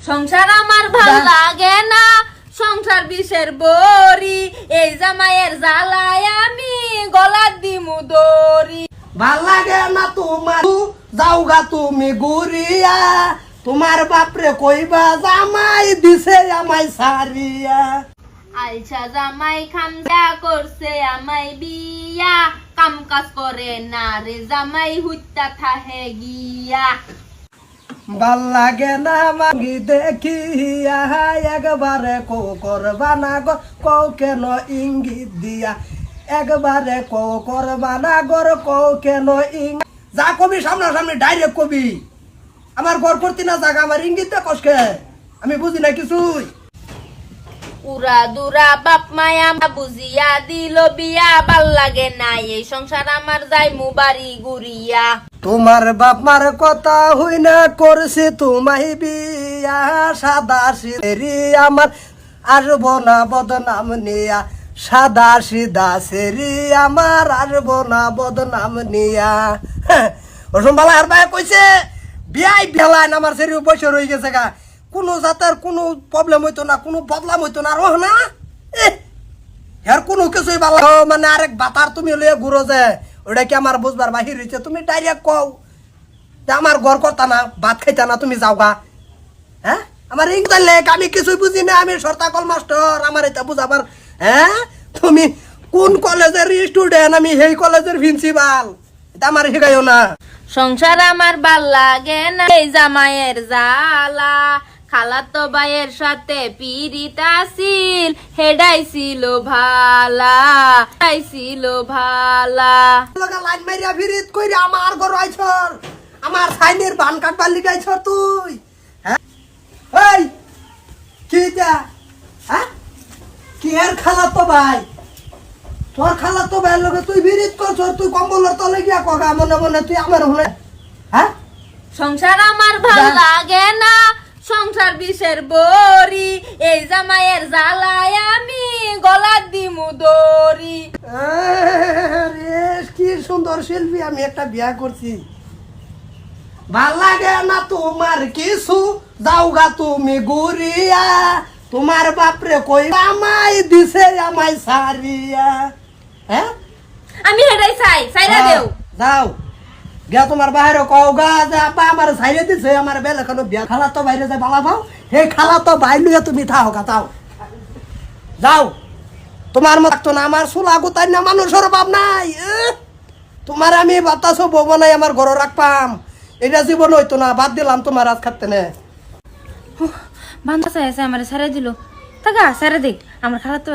সংসার আমার ভালো লাগে না সংসার বিষের বড়ি এই জামাইয়ের জ্বালায় আমি গলার দিমু দড়ি। ভালো লাগে না তোমার যাওগা তুমি গুরিয়া তোমার বাপরে কইবা জামাই দিছে আমায় সারিয়া। আলছা জামাই খামজা করছে আমাই বিয়া কাম কাজ করে না রে জামাই হুত্তা থাহে গিয়া। ভালো লাগে না মাগি দেখিয়া, একবারে কো করবা না গো, কও কেন ইঙ্গিত দিয়া? একবারে কো করবা না গর কও কেন ইং যা কবি সামনাসামনি ডাইরেক্ট কবি। আমার ঘর করতি না জাগা, আমার ইঙ্গিত কসকে? আমি বুঝি না কিছুই। উরা দুরা বাপ মায়া বুঝিয়া দিল বিয়া, ভালো লাগে না এই সংসার আমার যাই মুবারি গুরিয়া তোমার বাপ মার কথা হই না করছি তোমাই বিয়া সাদা সিরি আমার। আসব না বদনাম নিয়া, সাদা সিদা সেরি আমার। আসব না বদনাম নিয়া। ওসম বালা আর ভাই কইছে, বিয়াই বেলায় আমার সেরি বসে রয়ে গেছে গা। কোনো জাতের কোনো প্রবলেম হইতো না, কোনো বদলাম হইতো না। রহ না, এহ হের কোনো কিছুই ভালো মানে আরেক বাতার তুমি লইয়া ঘুরো যে। ওটা কি আমার বুঝবার বাহির হইছে? তুমি ডাইরেক্ট কও। যে আমার ঘর করতা না, ভাত খাইতা না, তুমি যাও গা। হ্যাঁ? আমার ইংরেজি লেখ আমি কিছুই বুঝি না, আমি সর্তাকল মাস্টার, আমার এটা বুঝাবার হ্যাঁ? তুমি কোন কলেজের স্টুডেন্ট আমি সেই কলেজের প্রিন্সিপাল এটা আমার শিখাইও না। সংসার আমার ভালো লাগে না, এই জামাইয়ের জ্বালা। খালাতো ভাইয়ের সাথে পিরিত আসিল হেডাই ছিল ভালা হেডাই ছিল ভালা। লগা লাইন মারিয়া ফিরিত কইরে আমার ঘর আইছর। আমার সাইনের বান কাটবার লিগাইছর তুই। হ্যাঁ? এই কি হ্যাঁ? কি এর খালা ভাই? তোর খালা তো ভাই লগে তুই বিরিত করছর তুই কম্বলের তলে গিয়া কগা মনে মনে তুই আমার হলে হ্যাঁ? সংসার আমার ভালো। লাগে না। সংসার বিষের বড়ি এই জামাইয়ের জ্বালায় আমি গলার দিমু দড়ি। রে কি সুন্দর শিল্পী আমি একটা বিয়া করছি। ভালো লাগে না তোমার কিছু? যাওগা তুমি গুরিয়া তোমার বাপরে কই আমায় দিছে আমায় সারিয়া। হ্যাঁ? আমি হেডাই চাই চাইরা দেও। যাও। গিয়া তোমার বাইরে কও, গা, যে আপা আমার সাইরে দিছে, আমার বেলে কোনো বিয়া খালা তো বাইরে যায়, বালা পাও হে খালা তো বাইর লইয়া তুমি থাও, গা, যাও। যাও। তোমার মতো না আমার চুলা গোতাই না মানুষের অভাব নাই তোমার আমি বাতাস বব নাই, আমার ঘর রাখপাম। এটা জীবন হইতো না, বাদ দিলাম তোমার আজ খাতে নে। বান্ধা চাই আছে, আমার সারা দিল। টাকা সারা দেখ আমার খালা তো